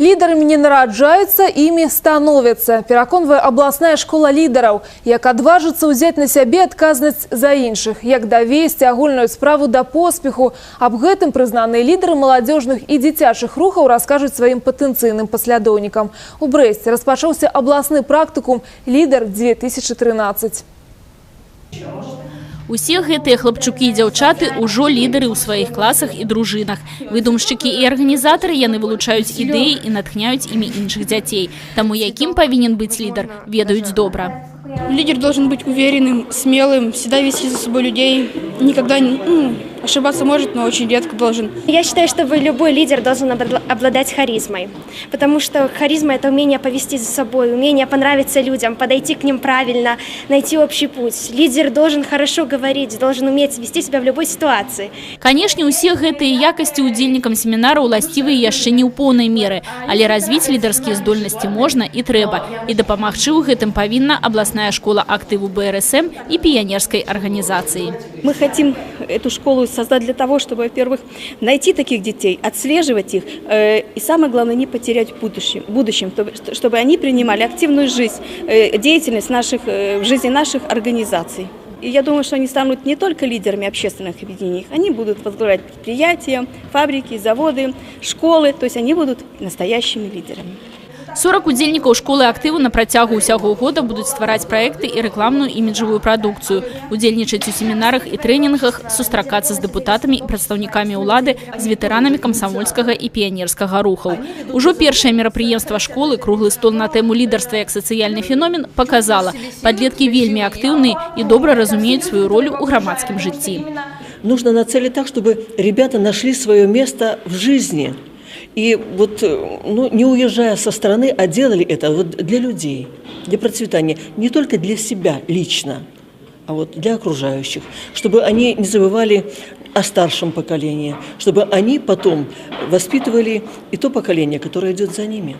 Лідарамі не нараджаюцца, імі становяцца. Пераконвае абласная школа лідараў, як адважыцца ўзяць на сябе адказнасць за іншых, як давесці агульную справу да поспеху. Аб гэтым прызнаныя лідары маладзёжных і дзіцячых рухаў раскажуць сваім патэнцыйным паслядоўнікам. У Брэсце распачаўся абласны практыкум «Лідар 2013». Усе гэтыя хлапчукі і дзяўчаты ўжо лідары ў сваіх класах і дружынах. Выдумшчыкі і арганізатары яны вылучаюць ідэі і натхняюць імі іншых дзяцей. Таму якім павінен быць лідар, ведаюць добра. Лидер должен быть уверенным, смелым, всегда вести за собой людей. Никогда не- ну, ошибаться может, но очень редко должен. Я считаю, что вы- любой лидер должен обла- обладать харизмой, потому что харизма – это умение повести за собой, умение понравиться людям, подойти к ним правильно, найти общий путь. Лидер должен хорошо говорить, должен уметь вести себя в любой ситуации. Канешне, усе гэтыя якасці удзельнікам семінара ўласцівыя яшчэ не ў поўнай меры, але развіць лідарскія здольнасці можна і трэба. І дапамагчы ў гэтым павінна абласная школа актыву БРСМ і піянерскай арганізацыі. Мы хотим эту школу создать для того, чтобы, во-первых, найти таких детей, отслеживать их, э, и самое главное, не потерять в будущем, в будущем чтобы, чтобы они принимали активную жизнь, э, деятельность наших, э, в жизни наших организаций. И я думаю, что они станут не только лидерами общественных объединений, они будут возглавлять предприятия, фабрики, заводы, школы, то есть они будут настоящими лидерами. 40 удзельнікаў школы актыву на працягу ўсяго года будуць ствараць праекты і рэкламную іміджавую прадукцыю, удзельнічаць у семінарах і трэнінгах, сустракацца з дэпутатамі і прадстаўнікамі ўлады, з ветэранамі камсамольскага і піянерскага рухаў. Ужо першае мерапрыемства школы круглы стол на тэму лідарства як сацыяльны феномен паказала. Падлеткі вельмі актыўныя і добра разумеюць сваю ролю ў грамадскім жыцці. нужно нацелить так, чтобы ребята нашли свое место в жизни. и вот, э, ну, не уезжая со страны, а делали это вот для людей, для процветания. Не только для себя лично, а вот для окружающих. Чтобы они не забывали о старшем поколении, чтобы они потом воспитывали и то поколение, которое идет за ними.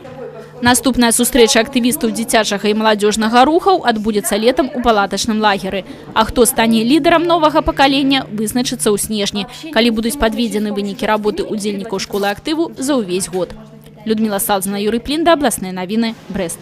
Наступная сустрэча актывістаў дзіцячага і маладзёжнага рухаў адбудзецца летам у палатачным лагеры. А хто стане лідарам новага пакалення, вызначыцца ў снежні, калі будуць падведзены вынікі работы удзельнікаў школы актыву за ўвесь год. Людмила Салзна, Юрий Плінда, абласныя навіны, Брест.